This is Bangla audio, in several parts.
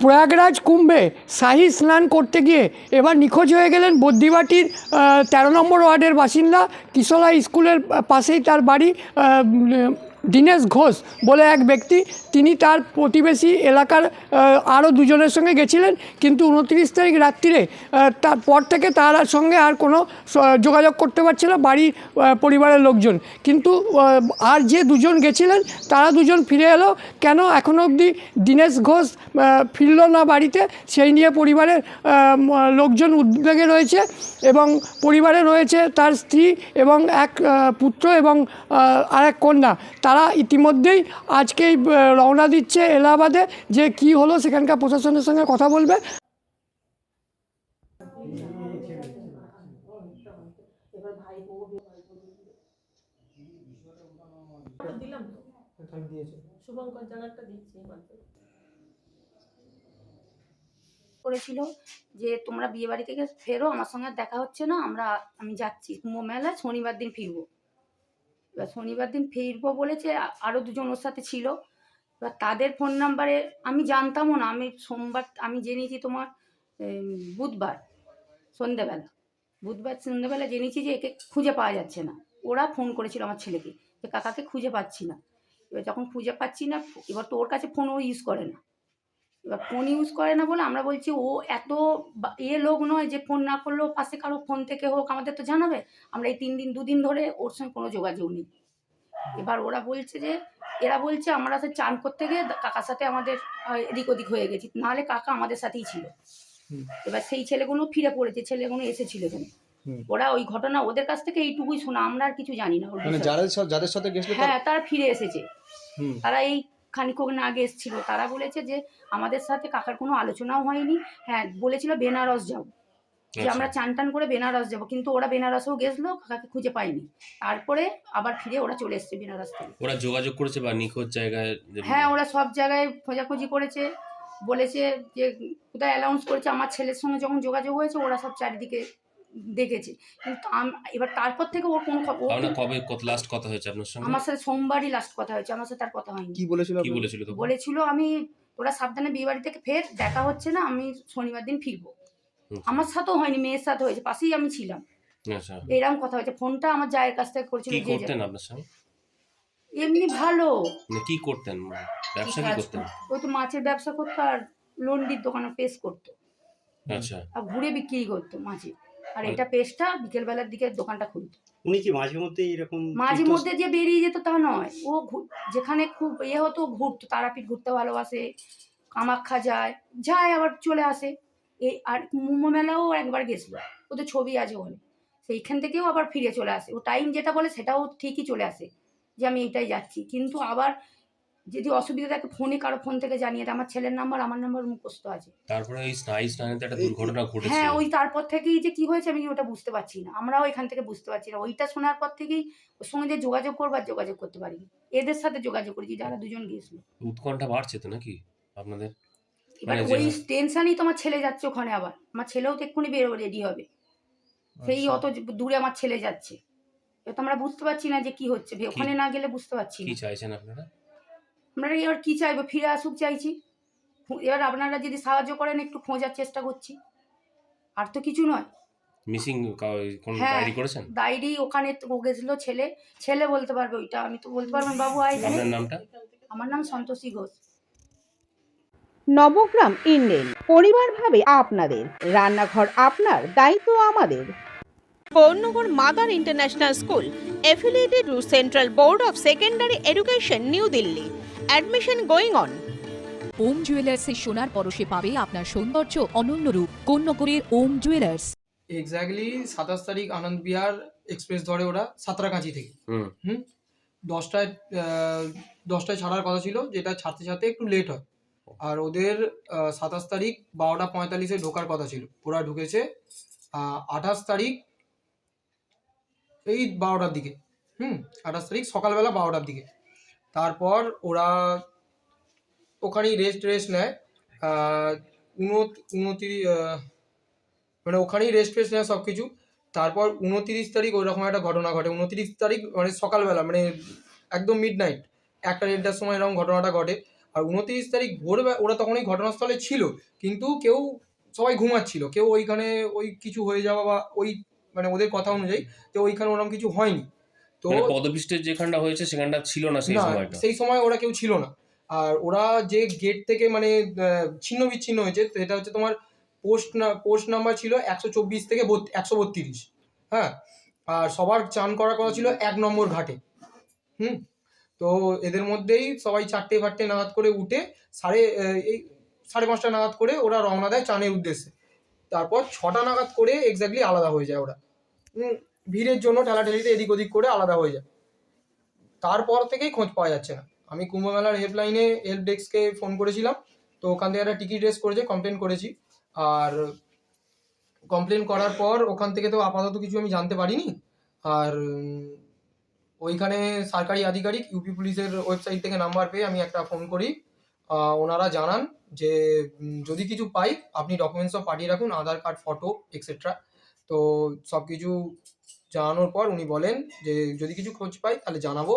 প্রয়াগরাজ কুম্ভে শাহী স্নান করতে গিয়ে এবার নিখোঁজ হয়ে গেলেন বদ্রিবাটির তেরো নম্বর ওয়ার্ডের বাসিন্দা কিশোলা স্কুলের পাশেই তার বাড়ি দীনেশ ঘোষ বলে এক ব্যক্তি। তিনি তার প্রতিবেশী এলাকার আরও দুজনের সঙ্গে গেছিলেন, কিন্তু উনত্রিশ তারিখ রাত্রিরে তারপর থেকে তার সঙ্গে আর কোনো যোগাযোগ করতে পারছে না বাড়ির পরিবারের লোকজন। কিন্তু আর যে দুজন গেছিলেন, তারা দুজন ফিরে এলো। কেন এখনও অবধি দীনেশ ঘোষ ফিরল না বাড়িতে, সেই নিয়ে পরিবারের লোকজন উদ্বেগে রয়েছে এবং পরিবারে রয়েছে তার স্ত্রী এবং এক পুত্র এবং আর এক কন্যা। তারা ইতিমধ্যেই আজকেই রওনা দিচ্ছে এলাহাবাদে যে কি হলো সেখানকার প্রশাসনের সঙ্গে কথা বলবে। দিলাম তো শুভঙ্কর জানারটা দিচ্ছি করেছিল যে তোমরা বিয়ে বাড়ি থেকে ফেরো আমার সঙ্গে দেখা হচ্ছে না আমরা আমি যাচ্ছি। কুম্ভ মেলা শনিবার দিন ফিরবো। এবার শনিবার দিন ফিরবো বলেছে আরও দুজন ওর সাথে ছিল। এবার তাদের ফোন নাম্বারে আমি জানতামও না, আমি সোমবার, আমি জেনেছি তোমার বুধবার সন্ধেবেলা। বুধবার সন্ধেবেলা জেনেছি যে একে খুঁজে পাওয়া যাচ্ছে না। ওরা ফোন করেছিল আমার ছেলেকে যে, কাকাকে খুঁজে পাচ্ছি না। এবার যখন খুঁজে পাচ্ছি না, এবার তো ওর কাছে ফোন ও ইউজ করে না। এবার ফোন ইউজ করে না বলে আমরা বলছি ও এত এ লোক নয় যে ফোন না করলেও পাশে কারও ফোন থেকে হোক আমাদের তো জানাবে। আমরা এই তিন দিন দুদিন ধরে ওর সঙ্গে কোনো যোগাযোগ নেই। এবার ওরা বলছে যে এরা বলছে আমরা সে চান করতে গিয়ে কাকার সাথে আমাদের এদিক ওদিক হয়ে গেছি। নাহলে কাকা আমাদের সাথেই ছিল। এবার সেই ছেলেগুলো ফিরে পড়েছে ছেলেগুলো এসেছিল এখানে। ওরা ওই ঘটনা ওদের কাছ থেকে এইটুকুই শোনা আমরা আর কিছু জানি না মানে যাদের সাথে যাদের সাথে হ্যাঁ তারা ফিরে এসেছে। তারা এই খানিকক্ষণ আগে এসেছিল। তারা বলেছে যে আমাদের সাথে কাকার কোনো আলোচনাও হয়নি। হ্যাঁ বলেছিল বেনারস যাব। যে আচ্ছা। আমরা চান টান করে বেনারস যাব কিন্তু ওরা বেনারসেও গেছিল কাকাকে খুঁজে পায়নি। তারপরে আবার ফিরে ওরা চলে এসছে বেনারস থেকে। ওরা যোগাযোগ করেছে বা নিখোঁজ জায়গায় হ্যাঁ ওরা সব জায়গায় খোঁজাখুঁজি করেছে। বলেছে যে কোথায় অ্যানাউন্স করেছে আমার ছেলের সঙ্গে যখন যোগাযোগ হয়েছে ওরা সব চারিদিকে দেখেছে। কিন্তু এবার তারপর থেকে ওর কোনো আপনার কবে কত লাস্ট কথা হয়েছে আপনার সঙ্গে? আমার সাথে সোমবারই লাস্ট কথা হয়েছে আমার সাথে তার কথা হয়নি। কি বলেছিল কি বলেছিল তখন? বলেছিল আমি তোরা সাবধানে বিয়ে বাড়ি থেকে ফের দেখা হচ্ছে না আমি শনিবার দিন ফিরবো। আচ্ছা। আমার সাথেও হয়নি মেয়ের সাথে হয়েছে পাশেই আমি ছিলাম। আচ্ছা। এরকম কথা হয়েছে ফোনটা আমার জায়ের কাছ থেকে করেছিল কি করতেন আপনার সঙ্গে? এমনি ভালো। মানে কি করতেন? মানে ব্যবসা কি করতেন? ওই তো মাছের ব্যবসা করতো আর লন্ডির দোকানে পেস্ট করতো। আচ্ছা। আর ঘুরে বিক্রি করতো মাছে আর মানে- এটা পেস্টটা বিকেলবেলার দিকে দোকানটা খুলতো। উনি কি মাঝে মধ্যে এরকম মাঝে মধ্যে যে বেরিয়ে যেত তা নয়। ও যেখানে খুব ইয়ে হতো ঘুরতো তারাপীঠ ঘুরতে ভালোবাসে কামাখ্যা যায় যায় আবার চলে আসে। এই আর কুম্ভ মেলাও একবার গেছিল। ও তো ছবি আছে ওখানে। সেইখান থেকেও আবার ফিরে চলে আসে। ও টাইম যেটা বলে সেটাও ঠিকই চলে আসে যে আমি এইটাই যাচ্ছি। কিন্তু আবার যদি অসুবিধা থাকে ফোনে কারও ফোন থেকে জানিয়ে দেয়। আমার ছেলের নাম্বার আমার নাম্বার মুখস্থ আছে। তারপরে এই স্নায়ু স্নায়ুতে একটা দুর্ঘটনা ঘটেছে। হ্যাঁ ওই তারপর থেকেই যে কি হয়েছে আমি ওটা বুঝতে পারছি না। আমরাও এখান থেকে বুঝতে পারছি না। ওইটা শোনার পর থেকেই ওর সঙ্গে যে যোগাযোগ করবার যোগাযোগ করতে পারিনি। এদের সাথে যোগাযোগ করেছি যারা দুজন গিয়েছিল। উৎকণ্ঠা বাড়ছে তো নাকি আপনাদের? এবার মানে ওই টেনশনই তো আমার ছেলে যাচ্ছে ওখানে আবার। আমার ছেলেও তো এক্ষুনি বেরো রেডি হবে। সেই আচ্ছা। অত দূরে আমার ছেলে যাচ্ছে। তো আমরা বুঝতে পারছি না যে কি হচ্ছে। ওখানে না গেলে বুঝতে পারছি কি না চাইছেন আপনারা? আমরা এবার কি চাইব? ফিরে আসুক চাইছি। এবার আপনারা যদি সাহায্য করেন একটু খোঁজার চেষ্টা করছি। আর তো কিছু নয়। মিসিং কোন হ্যাঁ। ডায়েরি করেছেন? ডায়েরি ওখানে তো গেছিল ছেলে। ছেলে বলতে পারবে ওইটা আমি তো বলতে পারব বাবু আয় আপনার নামটা? আমার নাম সন্তোষী ঘোষ। নবগ্রাম ইন্ডেন পরিবার ভাবে আপনাদের। রান্নাঘর আপনার দায়িত্ব আমাদের। Pournagar mother international school affiliated to central board of secondary education new Delhi admission going on Om জুয়েলার্সের সোনার পরশে পাবে আপনার সৌন্দর্য অনন্য রূপ কোন্নগরের ওম জুয়েলার্স এক্স্যাক্টলি সাতাশ তারিখ আনন্দ বিহার এক্সপ্রেস ধরে ওরা সাঁতরাগাছি থেকে। হুম। হুম? দশটায় আহ, দশটায় ছাড়ার কথা ছিল যেটা ছাড়তে ছাড়তে একটু লেট হয়। আর ওদের সাতাশ তারিখ বারোটা পঁয়তাল্লিশে ঢোকার কথা ছিল। ওরা ঢুকেছে আঠাশ তারিখ এই বারোটার দিকে, হুম? আঠাশ তারিখ, সকালবেলা বারোটার দিকে। তারপর ওরা ওখানেই রেস্ট রেস্ট নেয়। উনতিরিশ মানে ওখানেই রেস্ট ফেস্ট নেয় সব কিছু তারপর উনতিরিশ তারিখ ওইরকম একটা ঘটনা ঘটে। উনতিরিশ তারিখ মানে সকালবেলা মানে একদম মিড নাইট একটা দেড়টার সময় এরকম ঘটনাটা ঘটে। আর উনতিরিশ তারিখ ভোরবেলা, ওরা তখন ওই ঘটনাস্থলে ছিল। কিন্তু কেউ সবাই ঘুমাচ্ছিল। কেউ ওইখানে ওই কিছু হয়ে যাওয়া বা ওই মানে ওদের কথা অনুযায়ী যে ওইখানে ওরকম কিছু হয়নি। তো মানে পদপিষ্টের যেখানটা হয়েছে সেখানটা ছিল না সেই সময়টা? সেই সময় ওরা কেউ ছিল না। আর ওরা যে গেট থেকে মানে ছিন্ন বিচ্ছিন্ন হয়েছে সেটা হচ্ছে তোমার পোস্ট না পোস্ট নাম্বার ছিল একশো চব্বিশ থেকে একশো বত্রিশ। হ্যাঁ? আর সবার চান করার কথা ছিল এক নম্বর ঘাটে। হুম? তো এদের মধ্যেই সবাই চারটে ফারটে নাগাদ করে উঠে সাড়ে এই সাড়ে পাঁচটা নাগাদ করে ওরা রওনা দেয় চানের উদ্দেশ্যে। তারপর ছটা নাগাদ করে এক্স্যাক্টলি আলাদা হয়ে যায় ওরা। ভিড়ের জন্য ঠেলাঠেলিতে এদিক ওদিক করে আলাদা হয়ে যায়। তারপর থেকেই খোঁজ পাওয়া যাচ্ছে না। আমি কুম্ভমেলার হেল্পলাইনে হেল্প ডেস্ককে ফোন করেছিলাম, তো ওখান থেকে একটা টিকিট রেস করেছে কমপ্লেন করেছি। আর কমপ্লেন করার পর ওখান থেকে তো আপাতত কিছু আমি জানতে পারিনি। আর ওইখানে সরকারি আধিকারিক ইউপি পুলিশের ওয়েবসাইট থেকে নাম্বার পেয়ে আমি একটা ফোন করি। ওনারা জানান যে যদি কিছু পাই আপনি ডকুমেন্টস সব পাঠিয়ে রাখুন আধার কার্ড ফটো এক্সেট্রা তো সব কিছু জানানোর পর উনি বলেন যে যদি কিছু খোঁজ পাই তাহলে জানাব।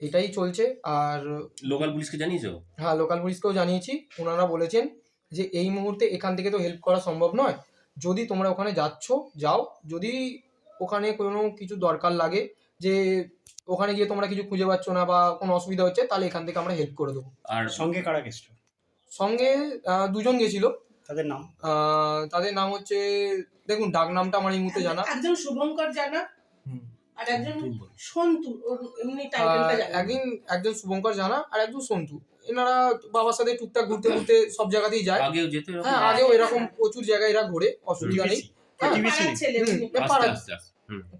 এটাই চলছে আর লোকাল পুলিশকে জানিয়েছো? হ্যাঁ লোকাল পুলিশকেও জানিয়েছি। ওনারা বলেছেন যে এই মুহূর্তে এখান থেকে তো হেল্প করা সম্ভব নয়। যদি তোমরা ওখানে যাচ্ছ যাও। যদি ওখানে কোনো কিছু দরকার লাগে যে ওখানে গিয়ে তোমরা কিছু খুঁজে পাচ্ছ না বা কোনো অসুবিধা হচ্ছে তাহলে এখান থেকে আমরা হেল্প করে দেবো। আর সঙ্গে কারা গেছিল? সঙ্গে আহ, দুজন গেছিল। তাদের নাম? আহ, তাদের নাম হচ্ছে দেখুন ডাক নামটা আমার এই মুহূর্তে জানা। একজন শুভঙ্কর জানা আর একজন সন্তু এমনি টাইটেলটা জানা। একদিন একজন শুভঙ্কর জানা আর একজন সন্তু। এনারা বাবার সাথে টুকটাক ঘুরতে ঘুরতে সব জায়গাতেই যায়। আগেও যেতে হ্যাঁ আগেও এরকম প্রচুর জায়গায় এরা ঘোরে অসুবিধা নেই। হ্যাঁ।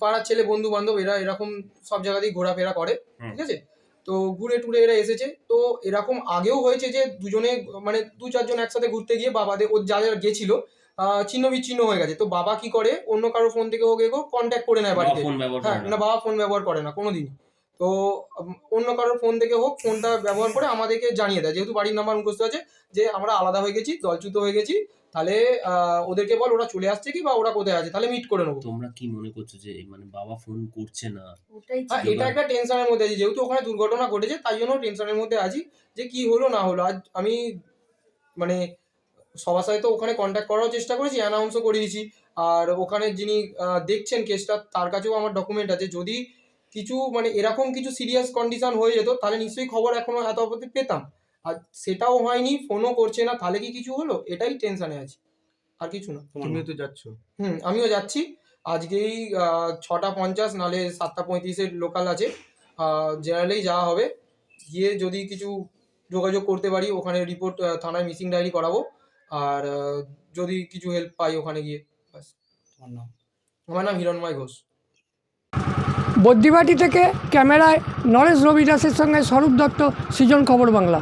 পাড়ার ছেলে বন্ধু বান্ধব এরা এরকম সব জায়গাতেই ঘোরাফেরা করে ঠিক আছে? তো ঘুরে টুরে এরা এসেছে। তো এরকম আগেও হয়েছে যে দুজনে মানে দু চারজন একসাথে ঘুরতে গিয়ে বাবাদের ওর যা যা গেছিল আহ, ছিন্ন বিচ্ছিন্ন হয়ে গেছে। তো বাবা কি করে? অন্য কারও ফোন থেকে হোক এগো কন্ট্যাক্ট করে নেয় বাড়িতে। হ্যাঁ না। বাবা ফোন ব্যবহার করে না কোনোদিন তো অন্য কারোর ফোন থেকে হোক ফোনটা ব্যবহার করে আমাদেরকে জানিয়ে দেয়। যেহেতু বাড়ির নাম্বার মুখস্থ আছে যে আমরা আলাদা হয়ে গেছি দলচ্যুত হয়ে গেছি তাহলে আহ, ওদেরকে বল ওরা চলে আসছে কি বা ওরা কোথায় আছে তাহলে মিট করে নেব। তোমরা কি মনে করছ যে মানে বাবা ফোন করছে না? হ্যাঁ এটা একটা টেনশনের মধ্যে আছি যেহেতু ওখানে দুর্ঘটনা ঘটেছে তাই জন্য টেনশনের মধ্যে আছি যে কি হলো না হলো। আজ আমি মানে সবার সাথে তো ওখানে কন্ট্যাক্ট করার চেষ্টা করেছি অ্যানাউন্সও করিয়েছি। আর ওখানে যিনি দেখছেন কেসটা তার কাছেও আমার ডকুমেন্ট আছে। যদি কিছু মানে এরকম কিছু সিরিয়াস কন্ডিশন হয়ে যেত তাহলে নিশ্চয়ই খবর এখনও এত অবধি পেতাম। আর সেটাও হয়নি ফোনও করছে না তাহলে কি কিছু হলো? এটাই টেনশনে আছি। আর কিছু না। নাম? তো যাচ্ছ। হুম আমিও যাচ্ছি। আজকেই ছটা পঞ্চাশ নালে সাতটা পঁয়ত্রিশের লোকাল আছে। জেনারেলেই যাওয়া হবে। গিয়ে যদি কিছু যোগাযোগ করতে পারি ওখানে রিপোর্ট থানায় মিসিং ডায়েরি করাবো। আর যদি কিছু হেল্প পাই ওখানে গিয়ে ব্যাস। তোমার আমার নাম হিরণময় ঘোষ। বদ্যিবাটি থেকে ক্যামেরায় নরেশ রবি দাসের সঙ্গে স্বরূপ দত্ত সৃজন খবর বাংলা।